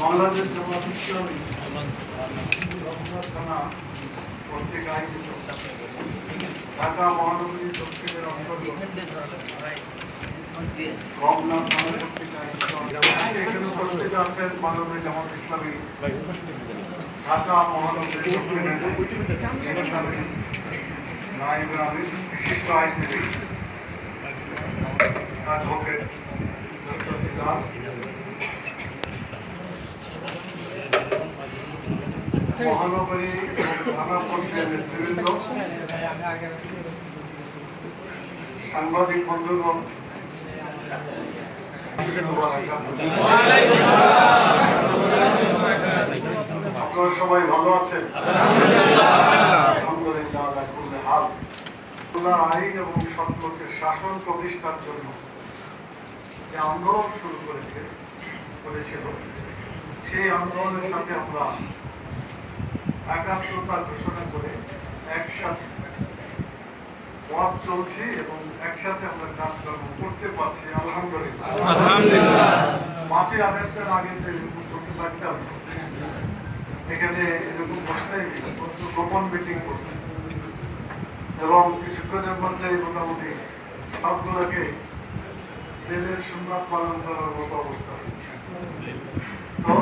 বাংলাদেশ জামাত ইসলামী কর্তৃক আয়োজিত ঢাকা মহানগরী দক্ষিণের অন্তর্গত রঘুনাথ থানা কর্তৃক আয়োজিত এখানে উপস্থিত আছেন মাননীয় জামাত ইসলামী। ঢাকা মহানগরী দক্ষিণের বিশিষ্ট আইনজীবী অ্যাডভোকেট ডক্টর সিরাজ মহানগরী থানা পর্যায়ের নেতৃবৃন্দ সাংবাদিক বন্ধুগণ আপনারা সবাই ভালো আছেন? আলহামদুলিল্লাহ আল্লাহর আইন এবং সৎলোকের শাসন প্রতিষ্ঠার জন্য যে আন্দোলন শুরু করেছে করেছিল সেই আন্দোলনের সাথে আমরা একাত্মতা ঘোষণা করে একসাথে পথ চলছি এবং একসাথে আমরা কাজকর্ম করতে পারছি। আলহামদুলিল্লাহ। পাঁচই আগস্টের আগে এরকম করতে পারতাম এখানে এরকম বসতেই গোপন মোটামুটি সবগুলোকে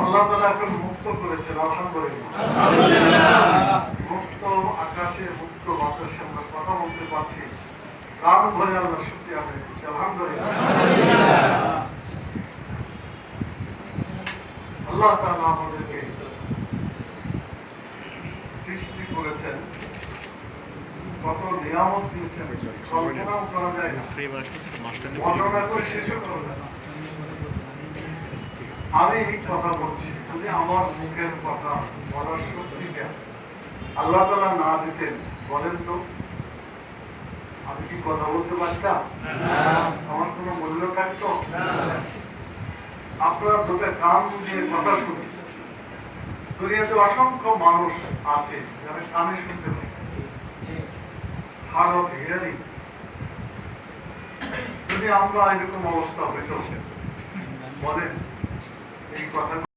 আল্লাহ তালা মুক্ত করেছেন, আলহামদুলিল্লাহ। মুক্ত আকাশে, মুক্ত বাতাসে আমরা কথা বলতে পারছি। প্রাণ ভরে আল্লাহ সত্যি আদায় আলহামদুলিল্লাহ। আল্লাহ তাআলা আমাদেরকে সৃষ্টি করেছেন কত নিয়ামত দিয়েছেন কল্পনাও করা যায় না। বর্ণনা করে শেষও করা যায়। আমি কথা বলছি যদি আমার মুখের কথা বলার শক্তিটা আল্লাহ তালা না দিতেন বলেন তো। আমি কি কথা বলতে পারতাম? আমার কোনো মূল্য থাকতো? আপনার দুটা কান দিয়ে কথা শুনছেন। দুনিয়াতে অসংখ্য মানুষ আছে যারা কানে শুনতে হার্ড অফ হিয়ারিং যদি আমরা এরকম অবস্থা হয়ে চলছে, বলেন, এই কথা